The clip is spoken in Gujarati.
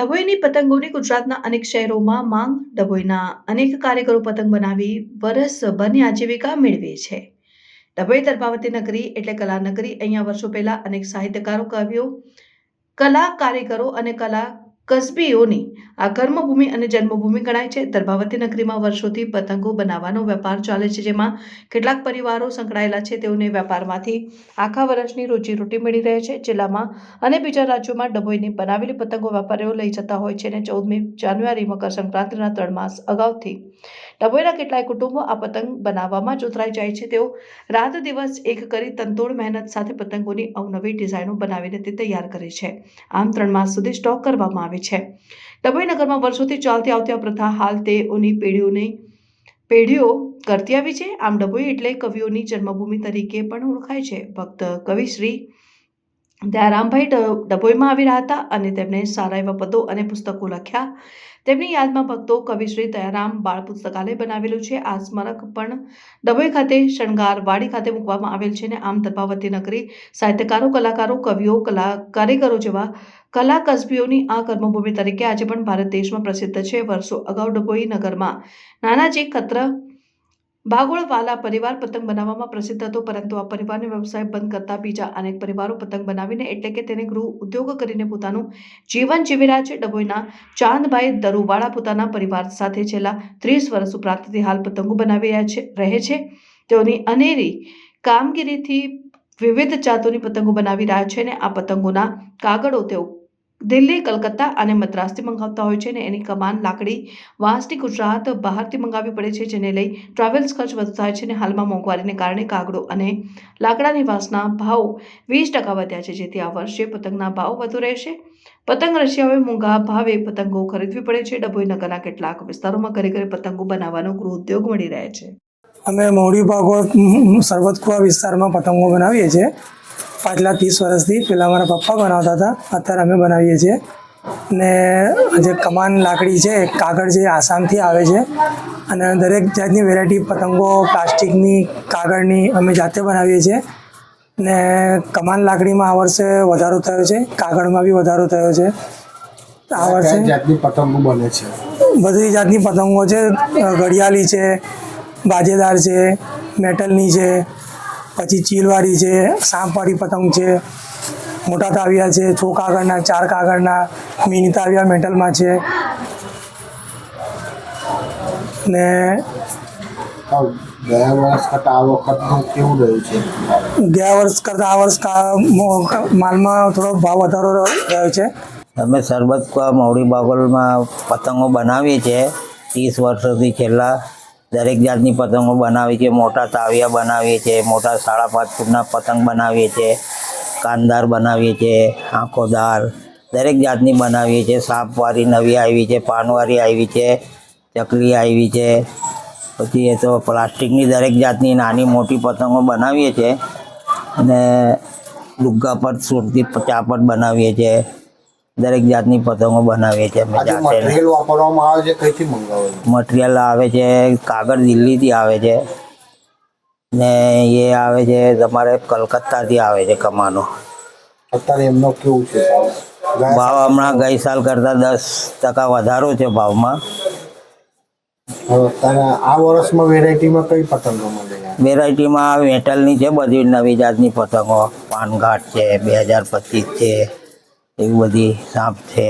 ડભોઈની પતંગોની ગુજરાતના અનેક શહેરોમાં માંગ, ડભોઈના અનેક કારીગરો પતંગ બનાવી વરસભરની આજીવિકા મેળવે છે. ડભોઈ તરભાવતી નગરી એટલે કલા નગરી અહીંયા વર્ષો પહેલા અનેક સાહિત્યકારો, કવિઓ, કલા કારીગરો અને કલા કસબીઓની આ કર્મભૂમિ અને જન્મભૂમિ ગણાય છે. દર્ભાવતી નગરીમાં વર્ષોથી પતંગો બનાવવાનો વેપાર ચાલે છે, જેમાં કેટલાક પરિવારો સંકળાયેલા છે. તેઓને વેપારમાંથી આખા વર્ષની રોજીરોટી મળી રહે છે. જિલ્લામાં અને બીજા રાજ્યોમાં ડભોઈની બનાવેલી પતંગો વેપારીઓ લઈ જતા હોય છે અને ચૌદમી જાન્યુઆરી મકર સંક્રાંતિના ત્રણ માસ અગાઉથી ડભોઈના કેટલાય કુટુંબો આ પતંગ બનાવવામાં જોતરાઈ જાય છે. તેઓ રાત દિવસ એક કરી તંતોડ મહેનત સાથે પતંગોની અવનવી ડિઝાઇનો બનાવીને તે તૈયાર કરે છે. આમ ત્રણ માસ સુધી સ્ટોક કરવામાં આવે છે. ડભોઈ નગરમાં વર્ષોથી ચાલતી આવતી આ પ્રથા હાલ તેઓની પેઢીઓની, પેઢીઓ કરતી આવી છે. આમ ડભોઈ એટલે કવિઓની જન્મભૂમિ તરીકે પણ ઓળખાય છે. ભક્ત કવિ દયારામભાઈ ડ- ડભોઈમાં આવી રહ્યા હતા અને તેમણે સારા એવા પદો અને પુસ્તકો લખ્યા. તેમની યાદમાં ભક્તો કવિ શ્રી દયારામ બાળ પુસ્તકાલય બનાવેલું છે. આ સ્મારક પણ ડભોઈ ખાતે શણગારવાડી ખાતે મૂકવામાં આવેલ છે અને આમ દર્ભાવતી નગરી સાહિત્યકારો, કલાકારો, કવિઓ, કલા, કારીગરો જેવા કલા કસબીઓની આ કર્મભૂમિ તરીકે આજે પણ ભારત દેશમાં પ્રસિદ્ધ છે. વર્ષો અગાઉ ડભોઈ નગરમાં નાનાજી ખત્ર ભાગોળવાલા પરિવાર પતંગ બનાવવામાં પ્રસિદ્ધ હતો, પરંતુ આ પરિવારને વ્યવસાય બંધ કરતા બીજા અનેક પરિવારો પતંગ બનાવીને એટલે કે તેને ગૃહ ઉદ્યોગ કરીને પોતાનું જીવન જીવી રહ્યા છે. ડભોઈના ચાંદભાઈ દરુવાળા પોતાના પરિવાર સાથે છેલ્લા ત્રીસ વર્ષ ઉપરાંતથી હાલ પતંગો બનાવી રહ્યા છે, રહે છે. તેઓની અનેરી કામગીરીથી વિવિધ જાતોની પતંગો બનાવી રહ્યા છે અને આ પતંગોના કાગળો તેઓ દિલ્હી, કલકત્તા અને મદ્રાસથી મંગાવતા હોય છે અને એની કમાન લાકડી વાંસની ગુજરાત બહારથી મંગાવવી પડે છે, જેને લઈ ટ્રાવેલ્સ ખર્ચ વધુ થાય છે અને હાલમાં મોંઘવારીને કારણે કાગડો અને લાકડાની વાંસના ભાવ વીસ ટકા વધ્યા છે, જેથી આ વર્ષે પતંગના ભાવ વધુ રહેશે. પતંગ રશિયાઓએ મોંઘા ભાવે પતંગો ખરીદવી પડે છે. ડભોઈ નગરના કેટલાક વિસ્તારોમાં ઘરે ઘરે પતંગો બનાવવાનો ગૃહ ઉદ્યોગ મળી રહે છે. અમે મોડી ભાગવત સરબતકુવા વિસ્તારમાં પતંગો બનાવીએ છીએ. પાછલા ત્રીસ વર્ષથી પહેલાં મારા પપ્પા બનાવતા હતા. અત્યારે અમે બનાવીએ છીએ. ને જે કમાન લાકડી છે કાગળ જે આસામથી આવે છે. અને દરેક જાતની વેરાયટી પતંગો પ્લાસ્ટિકની કાગળની અમે જાતે બનાવીએ છીએ. ને કમાન લાકડીમાં આ વર્ષે વધારો થયો છે. કાગળમાં બી વધારો થયો છે. આ વર્ષે જાતની પતંગો બને છે? બધી જાતની પતંગો છે. ઘડિયાળી છે બાજેદાર છે મેટલની છે પછી ચીલવાળી છે સાંપવાળી પતંગ છે મોટા તાવિયા છે છ કાગળના ચાર કાગળના મિની તાવિયા મેટલમાં છે. ને ગયા વર્ષ કરતાં આ વખતનું કેવું રહ્યું છે? ગયા વર્ષ કરતાં આ વર્ષ માલમાં થોડો ભાવ વધારો રહ્યો છે. અમે સરબત કુવા મૌડી બાગોલમાં પતંગો બનાવીએ છીએ. ત્રીસ વર્ષોથી છેલ્લા દરેક જાતની પતંગો બનાવીએ છીએ. મોટા તાવિયા બનાવીએ છીએ. મોટા સાડા પાંચ ફૂટના પતંગ બનાવીએ છીએ. કાનદાર બનાવીએ છીએ. આંખોદાર. દરેક જાતની બનાવીએ છીએ. સાપવાળી નવી આવી છે. પાનવાળી આવી છે. ચકલી આવી છે. પછી એ તો પ્લાસ્ટિકની દરેક જાતની નાની મોટી પતંગો બનાવીએ છીએ. અને ડુગ્ગા પર સુરતી ચાપટ બનાવીએ છીએ. દરેક જાતની પતંગો બનાવીએ છીએ અમે જાતે. મટીરિયલ વાપરવામાં આવે છે કઈથી મંગાવે મટીરિયલ આવે છે કાગળ દિલ્હીથી આવે છે. ને એ આવે છે તમારે કલકત્તાથી આવે છે કમાનો. અત્યારે એમનો કેવું છે ભાવ? હમણાં ગઈ સાલ કરતાં દસ ટકા વધારો છે ભાવમાં. આ વર્ષમાં વેરાયટીમાં કઈ પતંગો મળે વેરાયટીમાં મેટલની છે બધી નવી જાતની પતંગો. પાનઘાટ છે બે હજાર પચીસ છે. એવી બધી સાપ છે.